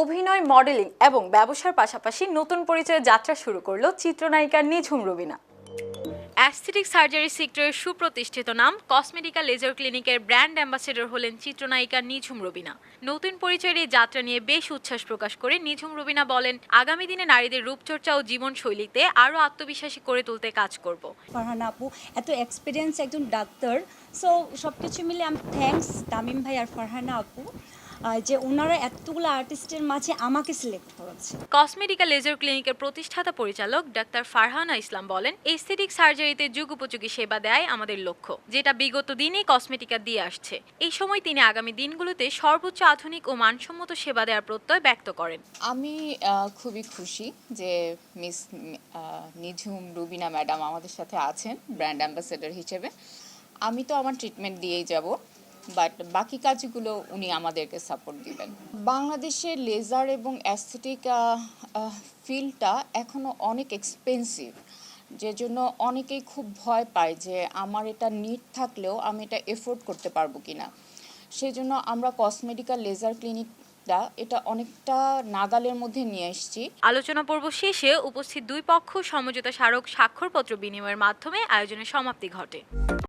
অভিনয় মডেলিং এবং ব্যবসার পাশাপাশি নতুন পরিচয়ে যাত্রা শুরু করল চিত্রনায়িকা নিঝুম রবিনা। অ্যাস্থেটিক সার্জারি সেক্টরের সুপ্রতিষ্ঠিত নাম কসমেটিকা লেজার ক্লিনিকের ব্র্যান্ড অ্যাম্বাসেডর হলেন চিত্রনায়িকা নিঝুম রবিনা। নতুন পরিচয়ের এই যাত্রা নিয়ে বেশ উচ্ছ্বাস প্রকাশ করে নিঝুম রবিনা বলেন আগামী দিনে নারীদের রূপচর্চা ও জীবনশৈলীতে আরও আত্মবিশ্বাসী করে তুলতে কাজ করব। ফারহানা আপু এত এক্সপিরিয়েন্স একজন ডাক্তার সো সব কিছু মিলে আমি থ্যাঙ্কস তামিম ভাই আর ফারহানা আপু। যে ওনারা এতগুলো আর্টিস্টের মাঝে আমাকে সিলেক্ট করেছে। কসমেটিকা লেজার ক্লিনিকের প্রতিষ্ঠাতা পরিচালক ডাক্তার ফারহানা ইসলাম বলেন এস্থেটিক সার্জারিতে যুগ উপযোগী সেবা দেয় আমাদের লক্ষ্য যেটা বিগত দিনে কসমেটিকা দিয়ে আসছে। এই সময় তিনি আগামী দিনগুলোতে সর্বোচ্চ আধুনিক ও মানসম্মত সেবা দেওয়ার প্রত্যয় ব্যক্ত করেন। আমি খুবই খুশি যে মিস নিঝুম রুবিনা ম্যাডাম আমাদের সাথে আছেন ব্র্যান্ড অ্যাম্বাসেডর হিসেবে। আমি তো আমার ট্রিটমেন্ট দিয়েই যাব। বাট বাকি কাজগুলো উনি আমাদেরকে সাপোর্ট দিবেন। বাংলাদেশের লেজার এবং অ্যাস্থেটিক ফিল্ডটা এখনও অনেক এক্সপেন্সিভ যে জন্য অনেকেই খুব ভয় পায় যে আমার এটা নিট থাকলেও আমি এটা এফোর্ড করতে পারব কিনা। সেই জন্য আমরা কসমেটিক্যাল লেজার ক্লিনিকটা এটা অনেকটা নাগালের মধ্যে নিয়ে এসেছি। আলোচনা পর্ব শেষে উপস্থিত দুই পক্ষ সমঝোতা স্মারক স্বাক্ষরপত্র বিনিময়ের মাধ্যমে আয়োজনের সমাপ্তি ঘটে।